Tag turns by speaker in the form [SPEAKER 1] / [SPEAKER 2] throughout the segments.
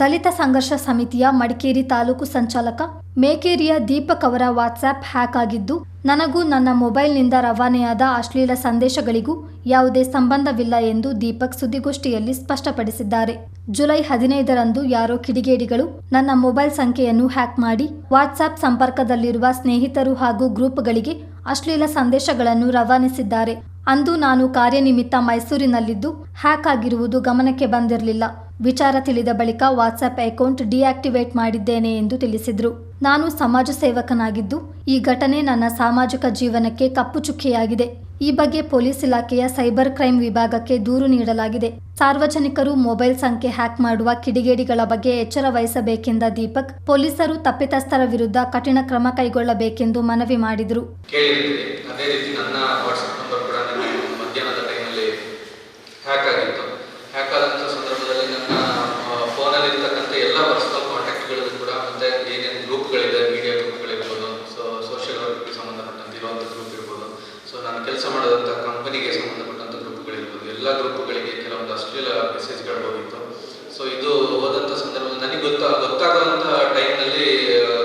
[SPEAKER 1] ದಲಿತ ಸಂಘರ್ಷ ಸಮಿತಿಯ ಮಡಿಕೇರಿ ತಾಲೂಕು ಸಂಚಾಲಕ ಮೇಕೇರಿಯ ದೀಪಕ್ ಅವರ ವಾಟ್ಸ್ಆ್ಯಪ್ ಹ್ಯಾಕ್ ಆಗಿದ್ದು, ನನಗೂ ನನ್ನ ಮೊಬೈಲ್ನಿಂದ ರವಾನೆಯಾದ ಅಶ್ಲೀಲ ಸಂದೇಶಗಳಿಗೂ ಯಾವುದೇ ಸಂಬಂಧವಿಲ್ಲ ಎಂದು ದೀಪಕ್ ಸುದ್ದಿಗೋಷ್ಠಿಯಲ್ಲಿ ಸ್ಪಷ್ಟಪಡಿಸಿದ್ದಾರೆ. ಜುಲೈ ಹದಿನೈದರಂದು ಯಾರೋ ಕಿಡಿಗೇಡಿಗಳು ನನ್ನ ಮೊಬೈಲ್ ಸಂಖ್ಯೆಯನ್ನು ಹ್ಯಾಕ್ ಮಾಡಿ ವಾಟ್ಸ್ಆ್ಯಪ್ ಸಂಪರ್ಕದಲ್ಲಿರುವ ಸ್ನೇಹಿತರು ಹಾಗೂ ಗ್ರೂಪ್ಗಳಿಗೆ ಅಶ್ಲೀಲ ಸಂದೇಶಗಳನ್ನು ರವಾನಿಸಿದ್ದಾರೆ. ಅಂದು ನಾನು ಕಾರ್ಯನಿಮಿತ್ತ ಮೈಸೂರಿನಲ್ಲಿದ್ದು, ಹ್ಯಾಕ್ ಆಗಿರುವುದು ಗಮನಕ್ಕೆ ಬಂದಿರಲಿಲ್ಲ. ವಿಚಾರ ತಿಳಿದ ಬಳಿಕ ವಾಟ್ಸ್ಆಪ್ ಅಕೌಂಟ್ ಡಿಆಕ್ಟಿವೇಟ್ ಮಾಡಿದ್ದೇನೆ ಎಂದು ತಿಳಿಸಿದರು. ನಾನು ಸಮಾಜ ಸೇವಕನಾಗಿದ್ದು, ಈ ಘಟನೆ ನನ್ನ ಸಾಮಾಜಿಕ ಜೀವನಕ್ಕೆ ಕಪ್ಪು ಚುಕ್ಕಿಯಾಗಿದೆ. ಈ ಬಗ್ಗೆ ಪೊಲೀಸ್ ಇಲಾಖೆಯ ಸೈಬರ್ ಕ್ರೈಂ ವಿಭಾಗಕ್ಕೆ ದೂರು ನೀಡಲಾಗಿದೆ. ಸಾರ್ವಜನಿಕರು ಮೊಬೈಲ್ ಸಂಖ್ಯೆ ಹ್ಯಾಕ್ ಮಾಡುವ ಕಿಡಿಗೇಡಿಗಳ ಬಗ್ಗೆ ಎಚ್ಚರ ವಹಿಸಬೇಕೆಂದ ದೀಪಕ್, ಪೊಲೀಸರು ತಪ್ಪಿತಸ್ಥರ ವಿರುದ್ಧ ಕಠಿಣ ಕ್ರಮ ಕೈಗೊಳ್ಳಬೇಕೆಂದು ಮನವಿ ಮಾಡಿದರು
[SPEAKER 2] ಕೇಳಿರ್ತೀರಿ ಅದೇ ರೀತಿ ನನ್ನ ವಾಟ್ಸಪ್ ನಂಬರ್ ಕೂಡ ನಿನ್ನೆ ಮಧ್ಯಾಹ್ನದ ಟೈಮಲ್ಲಿ ಹ್ಯಾಕ್ ಆಗಿತ್ತು ಹ್ಯಾಕ್ ಆದಂಥ ಸಂದರ್ಭದಲ್ಲಿ ನನ್ನ ಫೋನಲ್ಲಿ ಇರ್ತಕ್ಕಂಥ ಎಲ್ಲ ಪರ್ಸನಲ್ ಕಾಂಟ್ಯಾಕ್ಟ್ಗಳಿಗೂ ಕೂಡ ಮತ್ತೆ ಏನೇನು ಗ್ರೂಪ್ಗಳಿದೆ ಮೀಡಿಯಾ ಗ್ರೂಪ್ಗಳಿರ್ಬೋದು ಸೊ ಸೋಷಿಯಲ್ ವರ್ಕ್ಗೆ ಸಂಬಂಧಪಟ್ಟಂತೆ ಇರುವಂಥ ಗ್ರೂಪ್ ಇರ್ಬೋದು ಸೊ ನಾನು ಕೆಲಸ ಮಾಡೋದಂಥ ಕಂಪನಿಗೆ ಸಂಬಂಧಪಟ್ಟಂಥ ಗ್ರೂಪ್ಗಳಿರ್ಬೋದು ಎಲ್ಲ ಗ್ರೂಪ್ಗಳಿಗೆ ಕೆಲವೊಂದು ಅಶ್ಲೀಲ ಮೆಸೇಜ್ಗಳು ಹೋಗಿತ್ತು. ಸೊ ಇದು ಹೋದಂಥ ಸಂದರ್ಭದಲ್ಲಿ ನನಗೆ ಗೊತ್ತಾ ಗೊತ್ತಾಗುವಂಥ ಟೈಮ್ನಲ್ಲಿ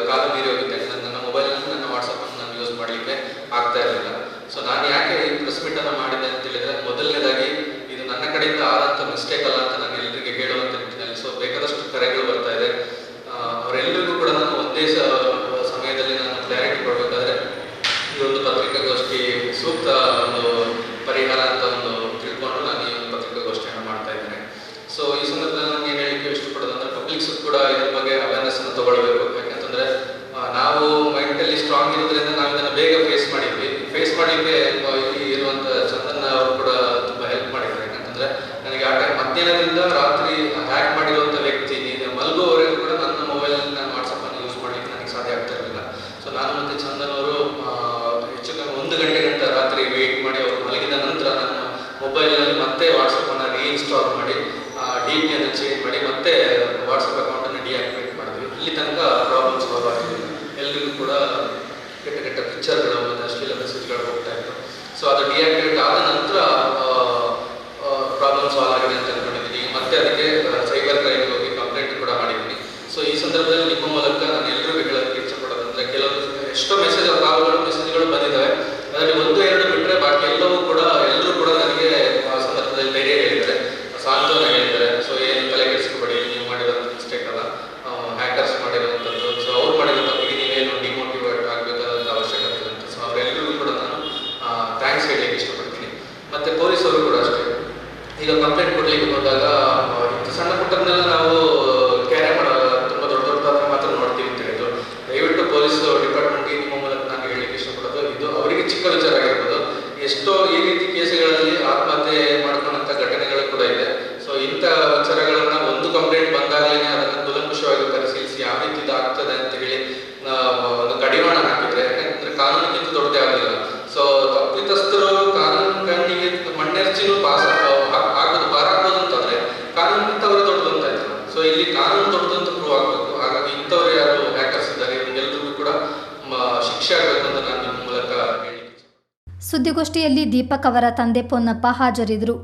[SPEAKER 2] ಕಾಲು ಮೀರಿ ಹೋಗುತ್ತೆ. ನನ್ನ- ನನ್ನ ಮೊಬೈಲ್ನಲ್ಲಿ ನನ್ನ ವಾಟ್ಸಪ್ಪನ್ನು ನಾನು ಯೂಸ್ ಮಾಡಲಿಕ್ಕೆ ಆಗ್ತಾ ಇರಲಿಲ್ಲ. ಸೊ ನಾನು ಯಾಕೆ ಈ ಪ್ರೆಸ್ ಮೀಟನ್ನು ಮಾಡಿದೆ ಅಂತ ಹೇಳಿದ್ರೆ, ಮೊದಲನೇದಾಗಿ ಇದು ನನ್ನ ಕಡೆಯಿಂದ ಆದಂಥ ಮಿಸ್ಟೇಕ್ ಅಲ್ಲ ಅಂತ ನಾನು ಎಲ್ಲರಿಗೆ ಹೇಳುವಂಥ ನಿಟ್ಟಿನಲ್ಲಿ ಸೊ ಬೇಕಾದಷ್ಟು ಕರೆಗಳು ಬರ್ತಾ ಇದೆ ಆ, ಅವರೆಲ್ಲರಿಗೂ ಕೂಡ ನಾನು ಒಂದೇ ಸ- ಸಮಯದಲ್ಲಿ ನಾನು ಕ್ಲಾರಿಟಿ ಕೊಡಬೇಕಾದ್ರೆ ಈ ಒಂದು ಪತ್ರಿಕಾಗೋಷ್ಠಿ ಸೂಕ್ತ ಒಂದು ಪರಿಹಾರ ಅಂತ ಒಂದು ತಿಳ್ಕೊಂಡು ನಾನು ಈ ಒಂದು ಪತ್ರಿಕಾಗೋಷ್ಠಿಯನ್ನು ಮಾಡ್ತಾ ಇದ್ದೇನೆ ಸೊ ಈ ಸಂದರ್ಭದಲ್ಲಿ ನಾನು ಏನು ಹೇಳಿಕ್ಕೆ ಇಷ್ಟಪಡೋದು ಅಂದ್ರೆ ಪಬ್ಲಿಕ್ಸ್ ಕೂಡ ಇದ್ರ ಬಗ್ಗೆ ಅವೇರ್ನೆಸ್ ಅನ್ನು ತಗೊಳ್ಬೇಕು. ಯಾಕಂತಂದ್ರೆ ನಾವು ಮೈಂಡಲ್ಲಿ ಸ್ಟ್ರಾಂಗ್ ಇರೋದ್ರಿಂದ ನಾವು ಇದನ್ನು ಬೇಗ ಫೇಸ್ ಮಾಡಿದ್ವಿ. ಫೇಸ್ ಮಾಡಲಿಕ್ಕೆ ಇಲ್ಲಿ ಇರುವಂತ ಚಂದನ್ ಅವರು ಕೂಡ ತುಂಬಾ ಹೆಲ್ಪ್ ಮಾಡಿದ್ರು ಯಾಕಂತಂದ್ರೆ, ನನಗೆ ಆ ಟೈಮ್ ಮಧ್ಯಾಹ್ನದಿಂದ ರಾತ್ರಿ ಹ್ಯಾಕ್ ಮಾಡಿರುವಂತ ವ್ಯಕ್ತಿ ನೀನು ಮಲಗುವವರೆಗೂ ಕೂಡ ನನ್ನ ಮೊಬೈಲ್ ನಾನು ವಾಟ್ಸಪ್ ಅನ್ನು ಯೂಸ್ ಮಾಡ್ಲಿಕ್ಕೆ ನನಗೆ ಸಾಧ್ಯ ಆಗ್ತಾ ಇರಲಿಲ್ಲ. ಸೊ ನಾನು ಮತ್ತೆ ಚಂದನ್ ಅವರು ಹೆಚ್ಚು ಕಮ್ಮಿ ಒಂದು ಗಂಟೆ ಗಂಟೆ ರಾತ್ರಿ ವೇಟ್ ಮಾಡಿ ಅವರು ಮಲಗಿದ ನಂತರ ನನ್ನ ಮೊಬೈಲ್ನಲ್ಲಿ ಮತ್ತೆ ವಾಟ್ಸಪ್ ಅನ್ನ ರೀಇನ್ಸ್ಟಾಲ್ ಮಾಡಿ ಡಿ ಪಿ ಅನ್ನು ಚೇಂಜ್ ಮಾಡಿ, ಮತ್ತೆ ವಾಟ್ಸಪ್ ಅಕೌಂಟನ್ನು ಡಿಆಕ್ಟಿವೇಟ್ ಮಾಡಿದ್ವಿ ಇಲ್ಲಿ ತನಕ ಪ್ರಾಬ್ಲಮ್ ಸಾಲ್ವ್ ಆಗಲಿಲ್ಲ ಎಲ್ರಿಗೂ ಕೂಡ ಕೆಟ್ಟ ಪಿಕ್ಚರ್ಗಳು ಮತ್ತು ಅಶ್ಲೀಲ ಮೆಸೇಜ್ಗಳು ಹೋಗ್ತಾ ಇತ್ತು. ಸೊ ಅದು ಡಿಆಕ್ಟಿವೇಟ್ ಆದ ನಂತರ ಪ್ರಾಬ್ಲಮ್ ಸಾಲ್ವ್ ಆಗಿದೆ ಅಂತ ಅಂದ್ಕೊಂಡಿದ್ದೀನಿ ಮತ್ತೆ ಅದಕ್ಕೆ ಸೈಬರ್ ಕ್ರೈಮ್ಗೆ ಹೋಗಿ ಕಂಪ್ಲೇಂಟ್ ಕೂಡ ಮಾಡಿದ್ದೀನಿ. ಸೊ ಈ ಸಂದರ್ಭದಲ್ಲಿ ನಿಮ್ಮ ಮೂಲಕ ಹೇಳಲಿಕ್ಕೆ ಇಷ್ಟಪಡ್ತೀನಿ. ಮತ್ತೆ ಪೊಲೀಸರು ಕೂಡ ಅಷ್ಟೇ. ಈಗ ಕಂಪ್ಲೇಂಟ್ ಕೊಡ್ಲಿಕ್ಕೆ ಹೋದಾಗ ಇಷ್ಟು ಸಣ್ಣ ಪುಟ್ಟದನ್ನೆಲ್ಲ ನಾವು ಕ್ಯಾರೆ ಮಾಡಲ್ಲ. ತುಂಬ ದೊಡ್ಡ ದೊಡ್ಡದಾದ್ರೆ ಮಾತ್ರ ನೋಡ್ತೀವಿ ಅಂತ ಹೇಳಿದ್ರು. ದಯವಿಟ್ಟು ಪೊಲೀಸ್ ಡಿಪಾರ್ಟ್ಮೆಂಟ್ಗೆ ನಿಮ್ಮ ಮೂಲಕ ನಾನು ಹೇಳಲಿಕ್ಕೆ ಇಷ್ಟಪಡೋದು ಇದು. ಅವರಿಗೆ ಚಿಕ್ಕ ವಿಚಾರ ಆಗಿರ್ಬೋದು. ಎಷ್ಟೋ ಈ ರೀತಿ ಕೇಸುಗಳಲ್ಲಿ ಆತ್ಮಹತ್ಯೆ ಮಾಡ್ಕೊಂಡಂಥ ಘಟನೆಗಳು ಕೂಡ ಇದೆ. ಸೊ ಇಂಥ ಶಿಕ್ಷೆ ಆಗಬೇಕು ಅಂತ ನಾನು ನಿಮ್ಮ ಮೂಲಕ
[SPEAKER 1] ಸುದ್ದಿಗೋಷ್ಠಿಯಲ್ಲಿ ದೀಪಕ್ ಅವರ ತಂದೆ ಪೊನ್ನಪ್ಪ ಹಾಜರಿದ್ದರು.